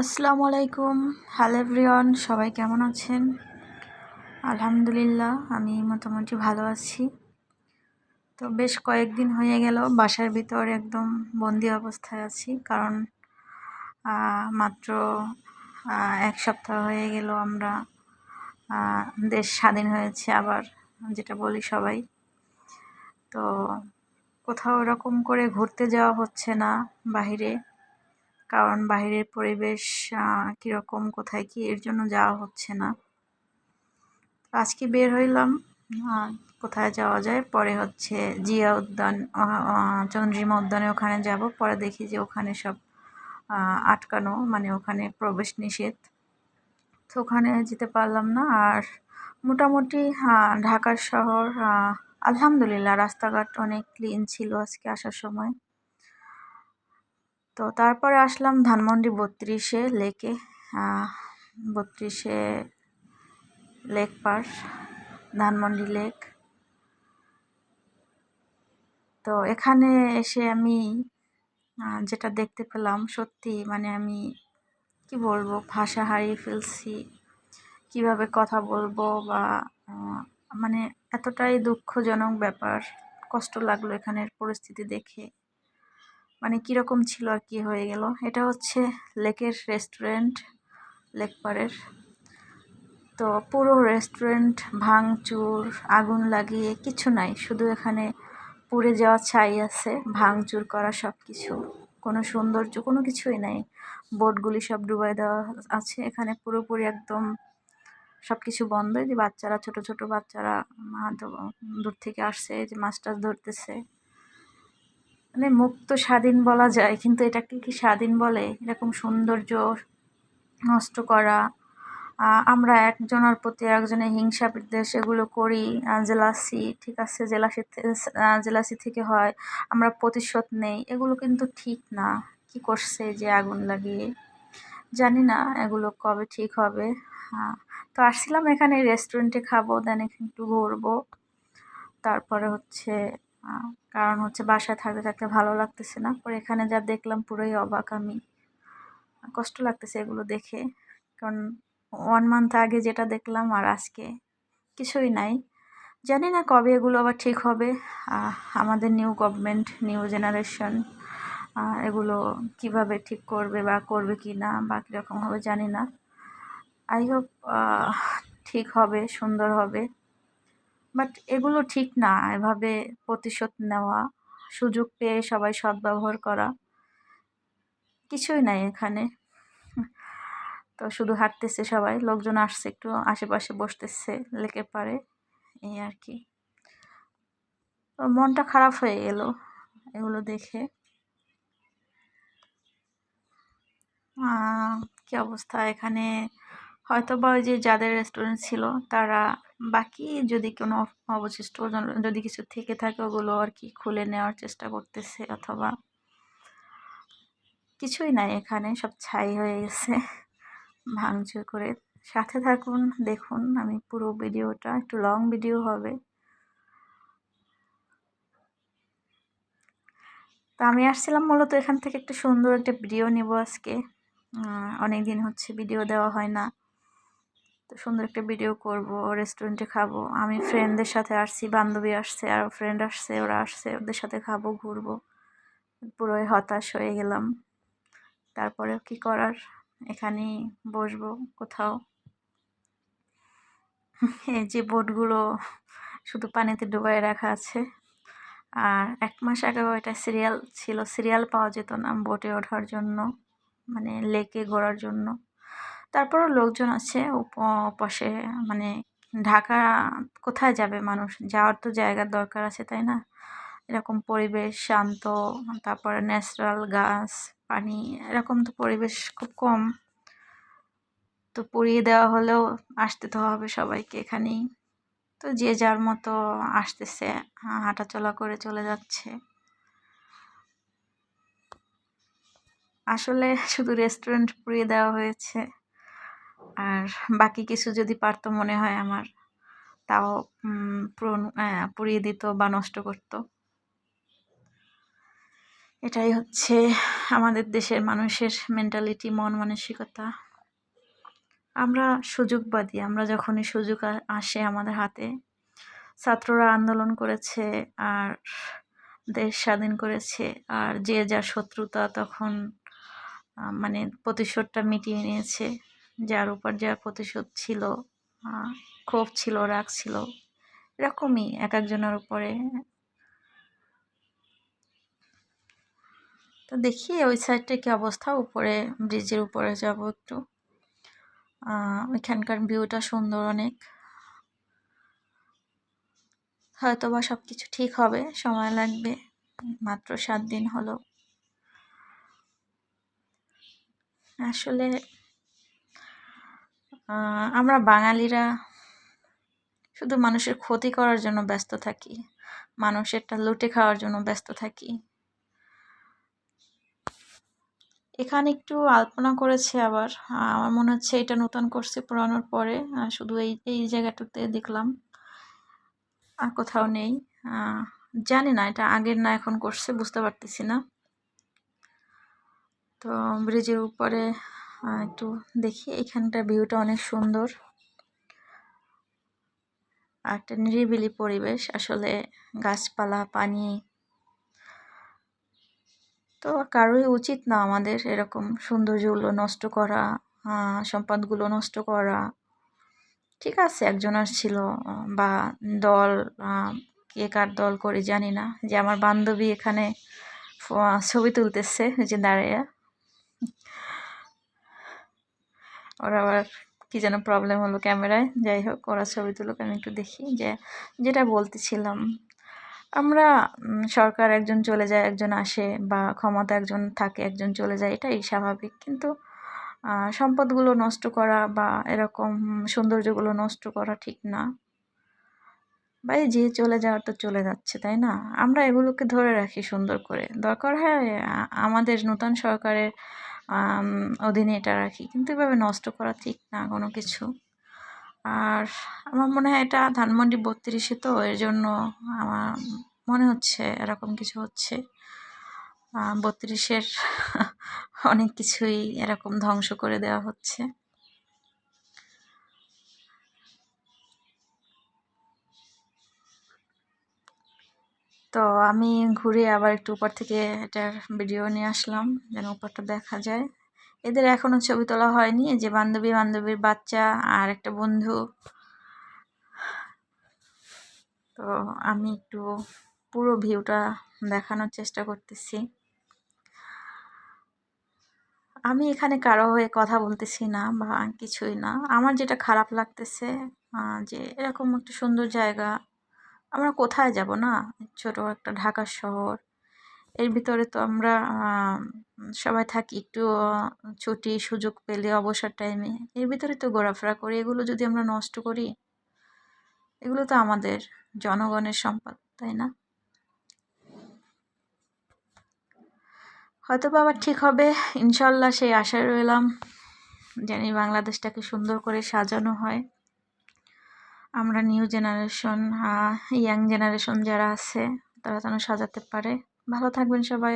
আসসালামু আলাইকুম। Hello everyone সবাই কেমন আছেন? আলহামদুলিল্লাহ, আমি মোটামুটি ভালো আছি। তো বেশ কয়েকদিন হয়ে গেল, বাসার ভিতর একদম বন্দি অবস্থায় আছি, কারণ মাত্র এক সপ্তাহ হয়ে গেল আমরা দেশ স্বাধীন হয়েছে আবার, যেটা বলি সবাই। তো কোথাও এরকম করে ঘুরতে যাওয়া হচ্ছে না, বাহিরে। কারণ বাহিরের পরিবেশ কীরকম, কোথায় কি, এর জন্য যাওয়া হচ্ছে না। আজকে বের হইলাম কোথায় যাওয়া যায়? পরে হচ্ছে জিয়া উদ্যান চন্দ্রিমা উদ্যানে ওখানে যাব। পরে দেখি যে ওখানে সব আটকানো মানে ওখানে প্রবেশ নিষেধ। তো ওখানে যেতে পারলাম না। আর মোটামুটি ঢাকার শহর আলহামদুলিল্লাহ, রাস্তাঘাট অনেক ক্লিন ছিল আজকে আসার সময়। তো তারপরে আসলাম ধানমন্ডি বত্রিশে লেকে বত্রিশে লেক পার, ধানমন্ডি লেক। তো এখানে এসে আমি যেটা দেখতে পেলাম সত্যি মানে আমি কি বলব, ভাষা হারিয়ে ফেলছি। কীভাবে কথা বলব বা মানে এতটাই দুঃখজনক ব্যাপার, কষ্ট লাগল এখানের পরিস্থিতি দেখে। মানে কীরকম ছিল আর কি হয়ে গেল। এটা হচ্ছে লেকের রেস্টুরেন্ট লেক পাড়ের। তো পুরো রেস্টুরেন্ট ভাঙচুর, আগুন লাগিয়ে কিছু নাই, শুধু এখানে পুড়ে যাওয়া ছাই আছে, ভাঙচুর করা সব কিছু কোনো সৌন্দর্য, কোনো কিছুই নাই। বোটগুলি সব ডুবাই দেওয়া আছে, এখানে পুরোপুরি একদম সব কিছু বন্ধ যে বাচ্চারা, ছোট ছোট বাচ্চারা দূর থেকে আসছে যে মাছ টাছ ধরতেছে। মানে মুক্ত স্বাধীন বলা যায়, কিন্তু এটাকে কি স্বাধীন বলে? এরকম সৌন্দর্য নষ্ট করা। আমরা একজনের প্রতি একজনের হিংসা বিদ্বেষ এগুলো করি জেলাসি, ঠিক আছে, জেলাসি জেলাসি থেকে হয়, আমরা প্রতিশোধ নেই। এগুলো কিন্তু ঠিক না। কি করছে যে আগুন লাগিয়ে? জানি না এগুলো কবে ঠিক হবে। হ্যাঁ তো আসছিলাম এখানে রেস্টুরেন্টে খাব দেন একটু ঘুরবো। তারপরে হচ্ছে কারণ হচ্ছে বাসায় থাকতে থাকতে ভালো লাগতেছে না। পরে এখানে যা দেখলাম পুরোই অবাক আমি। কষ্ট লাগতেছে এগুলো দেখে। কারণ ওয়ান মান্থ আগে যেটা দেখলাম আর আজকে কিছুই নাই। জানি না কবে এগুলো আবার ঠিক হবে। আমাদের নিউ গভর্নমেন্ট নিউ জেনারেশন এগুলো কীভাবে ঠিক করবে বা করবে কি না বা কীরকম হবে জানি না। আই হোপ ঠিক হবে, সুন্দর হবে। বাট এগুলো ঠিক না। এভাবে প্রতিশোধ নেওয়া, সুযোগ পেয়ে সবাই সদ্ব্যবহার করা, কিছুই নাই এখানে। তো শুধু হাঁটতেছে সবাই, লোকজন আসছে একটু, আশেপাশে বসতেছে লেকের পারে, এই আর কি। মনটা খারাপ হয়ে গেল এগুলো দেখে। কি অবস্থা? এখানে হয়তো বা ওই যে যাদের রেস্টুরেন্ট ছিল, তারা বাকি যদি কোনো অবশিষ্ট যদি কিছু থেকে থাকে ওগুলো আর কি খুলে নেওয়ার চেষ্টা করতেছে অথবা কিছুই নাই এখানে, সব ছাই হয়ে গেছে। ভাঙচুর করে সাথে থাকুন, দেখুন আমি পুরো ভিডিওটা, একটু লং ভিডিও হবে। তো আমি আসছিলাম মূলত এখান থেকে একটু সুন্দর একটা ভিডিও নেব আজকে। অনেক দিন হচ্ছে ভিডিও দেওয়া হয় না। তো সুন্দর একটা ভিডিও করব রেস্টুরেন্টে খাব। আমি ফ্রেন্ডদের সাথে আসছি, বান্ধবী আসছে, আর ফ্রেন্ড আসছে, ওরা আসছে, ওদের সাথে খাব, ঘুরবো। পুরোই হতাশ হয়ে গেলাম। তারপরে কি করার? এখানেই বসবো কোথাও। এই যে বোটগুলো শুধু পানিতে ডুবাই রাখা আছে। আর এক মাস আগে ওইটা সিরিয়াল ছিল সিরিয়াল পাওয়া যেত না বোটে ওঠার জন্য মানে লেকে ঘোরার জন্য। তারপরও লোকজন আছে পাশে মানে ঢাকা কোথায় যাবে মানুষ? যাওয়ার তো জায়গার দরকার আছে, তাই না? এরকম পরিবেশ শান্ত, তারপরে ন্যাচারাল গাছ, পানি, এরকম তো পরিবেশ খুব কম। তো পুড়িয়ে দেওয়া হলেও আসতে তো হবে সবাইকে এখানেই। তো যে যার মতো আসতেছে, হাঁটাচলা করে চলে যাচ্ছে। আসলে শুধু রেস্টুরেন্ট পুড়িয়ে দেওয়া হয়েছে। আর বাকি কিছু যদি পারতো মনে হয় আমার, তাও পুড়িয়ে দিত বা নষ্ট করতো। এটাই হচ্ছে আমাদের দেশের মানুষের মেন্টালিটি মন মানসিকতা। আমরা সুযোগবাদী, আমরা যখনই সুযোগ আসে আমাদের হাতে, ছাত্ররা আন্দোলন করেছে আর দেশ স্বাধীন করেছে আর যে যার শত্রুতা তখন মানে প্রতিশোধটা মিটিয়ে নিয়েছে। যার উপর যার প্রতিশোধ ছিল ক্ষোভ ছিল, রাগ ছিল, এরকমই এক একজনের উপরে। তো দেখি ওই সাইডটা কি অবস্থা, উপরে ব্রিজের উপরে যাব একটু। ওইখানকার ভিউটা সুন্দর অনেক। হয়তো বা সব কিছু ঠিক হবে, সময় লাগবে, মাত্র সাত দিন হলো। আসলে আমরা বাঙালিরা শুধু মানুষের ক্ষতি করার জন্য ব্যস্ত থাকি, মানুষেরটা লুটে খাওয়ার জন্য ব্যস্ত থাকি। এখানে একটু আলপনা করেছে আবার। আমার মনে হচ্ছে এটা নতুন করছে পুরানোর পরে। শুধু এই এই জায়গাটাতে দেখলাম। আর কোথাও নেই। জানি না, এটা আগের না এখন করছে, বুঝতে পারতেছি না। তো ব্রিজের উপরে একটু দেখি এখানটার ভিউটা অনেক সুন্দর। একটা নিরিবিলি পরিবেশ, আসলে গাছপালা, পানি। তো কারোই উচিত না আমাদের এরকম সৌন্দর্যগুলো নষ্ট করা সম্পদগুলো নষ্ট করা। ঠিক আছে একজনের ছিল, বা দল কে কার দল করে জানি না। যে আমার বান্ধবী এখানে ছবি তুলতেছে যে দাঁড়িয়ে। ওর আবার কি যেন প্রবলেম হলো ক্যামেরায়। যাই হোক, ওরা ছবি তুলুক, আমি একটু দেখি যে যেটা বলতেছিলাম। আমরা সরকার একজন চলে যায়, একজন আসে বা ক্ষমতা একজন থাকে, একজন চলে যায়, এটাই স্বাভাবিক। কিন্তু সম্পদগুলো নষ্ট করা বা এরকম সৌন্দর্যগুলো নষ্ট করা ঠিক না। ভাই, যে চলে যাওয়ার তো চলে যাচ্ছে, তাই না? আমরা এগুলোকে ধরে রাখি সুন্দর করে। দরকার হয় আমাদের নতুন সরকারের অধীনে এটা রাখি। কিন্তু এভাবে নষ্ট করা ঠিক না কোনো কিছু। আর আমার মনে হয় এটা ধানমন্ডি বত্রিশে তো এর জন্য আমার মনে হচ্ছে এরকম কিছু হচ্ছে। বত্রিশের অনেক কিছুই এরকম ধ্বংস করে দেওয়া হচ্ছে। তো আমি ঘুরে আবার একটু উপর থেকে এটার ভিডিও নিয়ে আসলাম, যেন উপরটা দেখা যায়। এদের এখনও ছবি তোলা হয়নি যে বান্ধবী, বান্ধবীর বাচ্চা আর একটা বন্ধু। তো আমি একটু পুরো ভিউটা দেখানোর চেষ্টা করতেছি। আমি এখানে কারও হয়ে কথা বলতেছি না বা কিছুই না। আমার যেটা খারাপ লাগতেছে যে এরকম একটা সুন্দর জায়গা আমরা কোথায় যাব, না? ছোট একটা ঢাকা শহর। এর ভিতরে তো আমরা সবাই থাকি একটু ছুটি সুযোগ পেলে অবসর টাইমে এর ভিতরে তো ঘোরাফেরা করি, এগুলো যদি আমরা নষ্ট করি, এগুলো তো আমাদের জনগণের সম্পদ, তাই না? হয়তো আবার ঠিক হবে, ইনশাল্লাহ সেই আশায় রইলাম। জানি বাংলাদেশটাকে সুন্দর করে সাজানো হয়। আমরা নিউ জেনারেশন ইয়াং জেনারেশন যারা আছে তারা যেন সাজাতে পারে। ভালো থাকবেন সবাই।